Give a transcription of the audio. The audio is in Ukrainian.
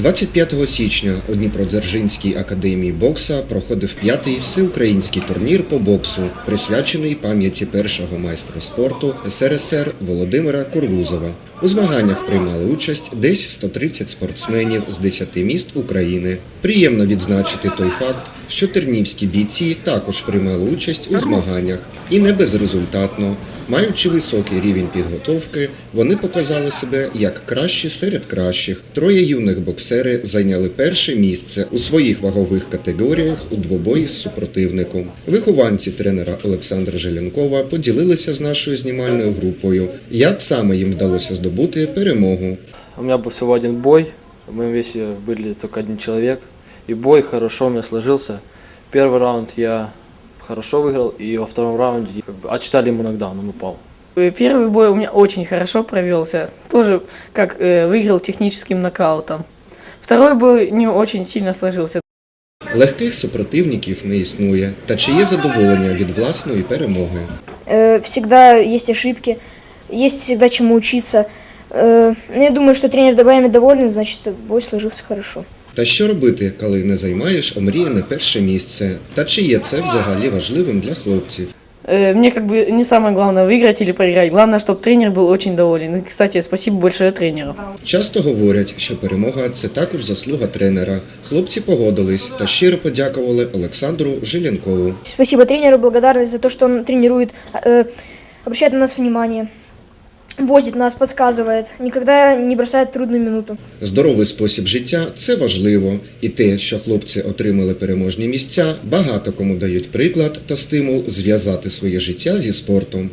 25 січня у Дніпродзержинській академії бокса проходив п'ятий всеукраїнський турнір по боксу, присвячений пам'яті першого майстра спорту СРСР Володимира Кургузова. У змаганнях приймали участь десь 130 спортсменів з 10 міст України. Приємно відзначити той факт, що тернівські бійці також приймали участь у змаганнях і не безрезультатно. Маючи високий рівень підготовки, вони показали себе як кращі серед кращих. Троє юних боксери зайняли перше місце у своїх вагових категоріях у двобої з супротивником. Вихованці тренера Олександра Желянкова поділилися з нашою знімальною групою, як саме їм вдалося здобути перемогу. У меня был всего один бой. В моем весе были только один человек. И бой хорошо у меня сложился. Первый раунд я хорошо выиграл, и во втором раунде как бы, отчитали ему нокдаун, он упал. Э, Первый бой у меня очень хорошо провелся. Тоже как э, выиграл техническим нокаутом. Второй бой не очень сильно сложился. Легких супротивників не існує, та чи є задоволення від власної перемоги. Э, Всегда есть ошибки, есть всегда чему учиться. Э, ну, Я думаю, что тренер Добаями доволен, значит, бой сложился хорошо. Та що робити, коли не займаєш омріяне перше місце? Та чи є це взагалі важливим для хлопців? Э, Мне как бы не самое главное выиграть или проиграть. Главное, чтобы тренер был очень доволен. И, кстати, спасибо большое тренеру. Часто говорять, що перемога це також заслуга тренера. Хлопці погодились та щиро подякували Олександру Жилянкову. Спасибо тренеру, благодарность за то, что он тренирует, э, обращает на нас внимание, возит нас, підказує, ніколи не бросає трудну минуту. Здоровий спосіб життя це важливо, і те, що хлопці отримали переможні місця, багато кому дають приклад та стимул зв'язати своє життя зі спортом.